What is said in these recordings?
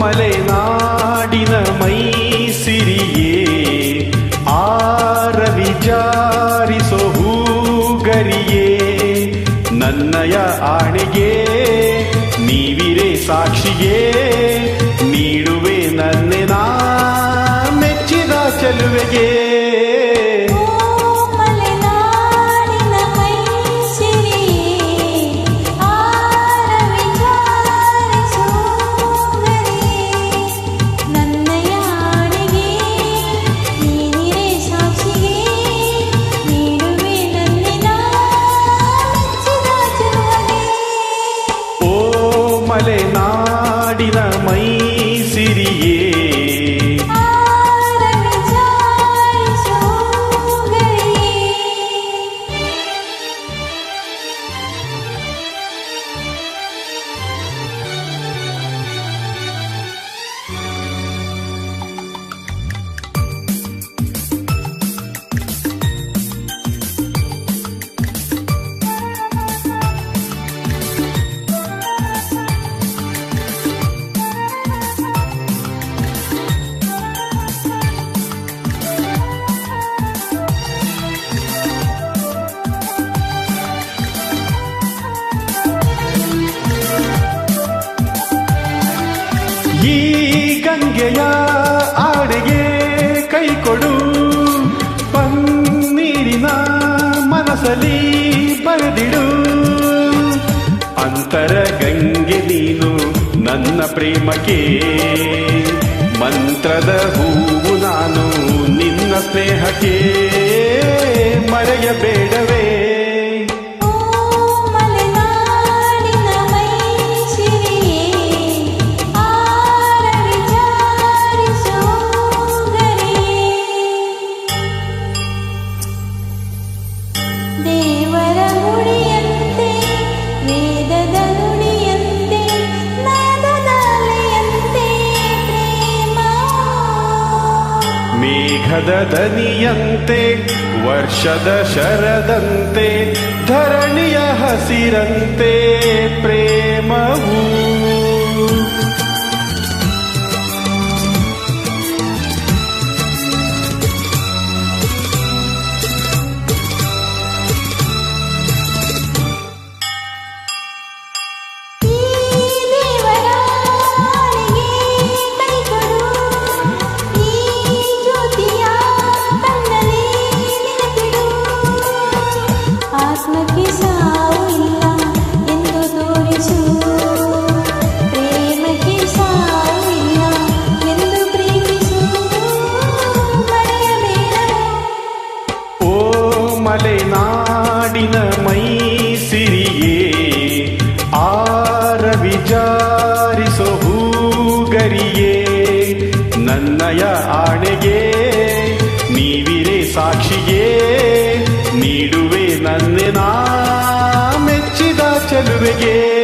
ಮಲೆನಾಡಿನ ಮೈಸಿರಿಯೇ ಆರವಿ ವಿಚಾರಿಸೋ ಹೂಗರಿಯೇ ನನ್ನಯ ಆಣಿಗೆ ನೀವಿರೇ ಸಾಕ್ಷಿಗೆ ನೀಡುವೆ ನನ್ನೆ ನಾ ಮೆಚ್ಚಿದ ಚೆಲುವೆಗೆ. ಈ ಗಂಗೆಯ ಆಡೆಗೆ ಕೈ ಕೊಡು. ಪನ್ನೀರಿನ ಮನಸಲಿ ಬರೆದಿಡು. ಅಂತರ ಗಂಗೆ ನೀನು ನನ್ನ ಪ್ರೇಮಕ್ಕೆ. ಮಂತ್ರದ ಹೂವು ನಾನು ನಿನ್ನ ಸ್ನೇಹಕ್ಕೆ. ಮರೆಯಬೇಡವೇ. ಮೇಘದ ದನಿಯಂತೆ ವರ್ಷದ ಶರದಂತೆ ಧರಣಿಯ ಹಸಿರಂತೆ ಪ್ರೇಮವು ನೀವಿರೇ ನೀಡುವೆ ನನ್ನೆ ನಾ ಮೆಚ್ಚಿದ ಚೆಲುವೆಗೆ.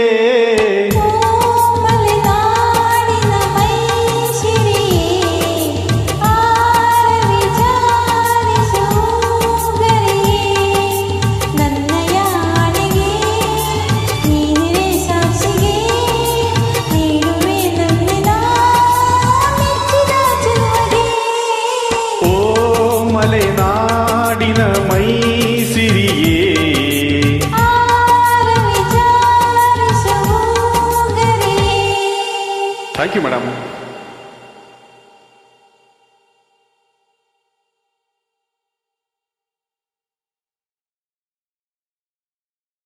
ಮಲೆನಾಡಿನ ಮೈಸಿರಿಯೇ ಆರ ವಿಚಾರಿಸು ಥ್ಯಾಂಕ್ ಯು ಮೇಡಮ್